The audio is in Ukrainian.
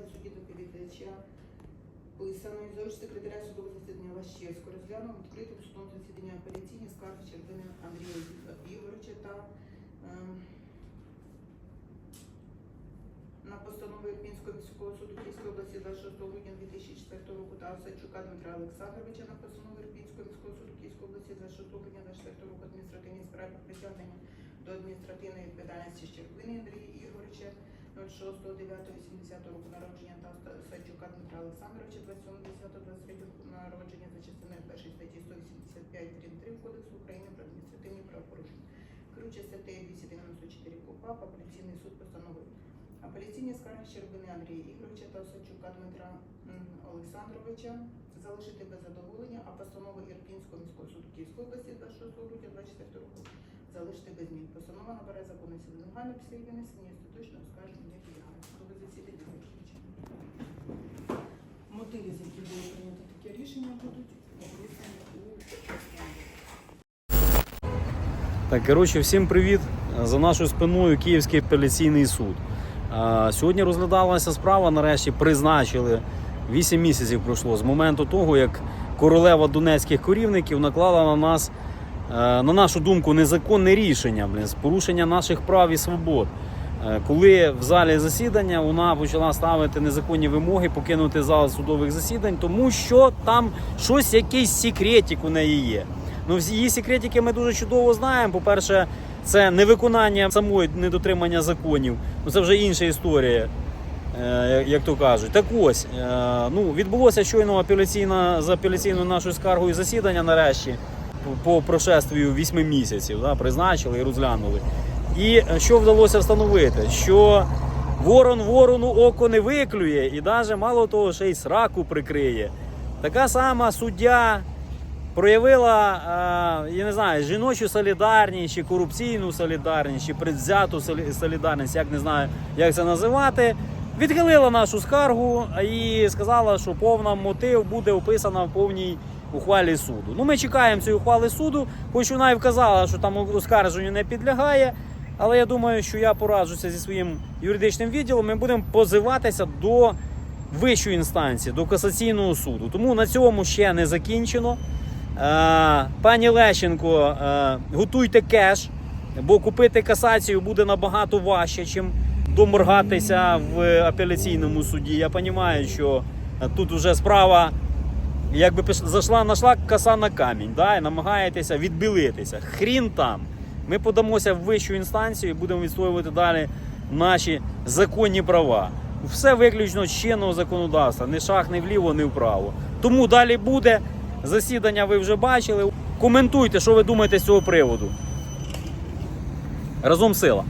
скарги судді доповідача писаної залиш секретаря судового засідання Ващевського. Розглянув відкритим судом засідання апеляційні скарги Червини Андрія Ігоровича та ем, на постанову Ірпінського міського суду Київської області 26 грудня 2004 року та Осадчука Дмитра Олександровича на постанову Ірпінського міського суду Київської області 26 грудня 2024 року адміністративній справі притягнення до адміністративної відповідальності Щербини Андрія Ігоровича 06.09.80 року народження та Осадчука Дмитра Олександровича 27.10.23 року народження за частиною першої статті 185 прим. 3 Кодексу України про адміністративні правопорушення. Керуючи статтею 294 КУПАП, апеляційний суд постановив Апеляційні скарги Щербини Андрія Ігоровича та Осадчука Дмитра Олександровича залишити без задоволення, а постанову Ірпінського міського суду Київської області 26 грудня 24 року залишити без змін. Постанова набере законної сили негайно після її винесення і остаточного оскарження не підлягає. Судове засідання виключено. Мотиви, з яких було прийнято таке рішення, будуть описані у. Так, коротше, всім привіт. За нашою спиною Київський апеляційний суд. Сьогодні розглядалася справа, нарешті призначили. 8 місяців пройшло з моменту того, як королева донецьких корівників наклала на нас, на нашу думку, незаконне рішення блін, з порушення наших прав і свобод. Е, Коли в залі засідання вона почала ставити незаконні вимоги покинути зал судових засідань, тому що там щось, якийсь секретик у неї є. Ну, її секретики ми дуже чудово знаємо. По-перше, це невиконання самої недотримання законів. Ну це вже інша історія, е, як то кажуть. Так ось, е, ну, відбулося щойно апеляційна, за апеляційною нашою скаргою засідання нарешті по, прошествію 8 місяців. Да, призначили і розглянули. І е, що вдалося встановити? Що ворон ворону око не виклює, і навіть мало того, ще й сраку прикриє. Така сама суддя проявила, е, я не знаю, жіночу солідарність, чи корупційну солідарність, чи предвзяту солідарність, як не знаю, як це називати. Відхилила нашу скаргу і сказала, що повна мотив буде описана в повній ухвалі суду. Ну, ми чекаємо цієї ухвали суду, хоч вона і вказала, що там оскарженню не підлягає. Але я думаю, що я пораджуся зі своїм юридичним відділом. Ми будемо позиватися до вищої інстанції, до касаційного суду. Тому на цьому ще не закінчено. Е, Пані Лещенко, е, готуйте кеш, бо купити касацію буде набагато важче, чим доморгатися в апеляційному суді. Я розумію, що тут вже справа якби піш- зайшла нашла коса на камінь, да, і намагаєтеся відбілитися. Хрін там. Ми подамося в вищу інстанцію і будемо відстоювати далі наші законні права. Все виключно з чинного законодавства, ні шаг, ні вліво, ні вправо. Тому далі буде. Засідання ви вже бачили. Коментуйте, що ви думаєте з цього приводу. Разом сила.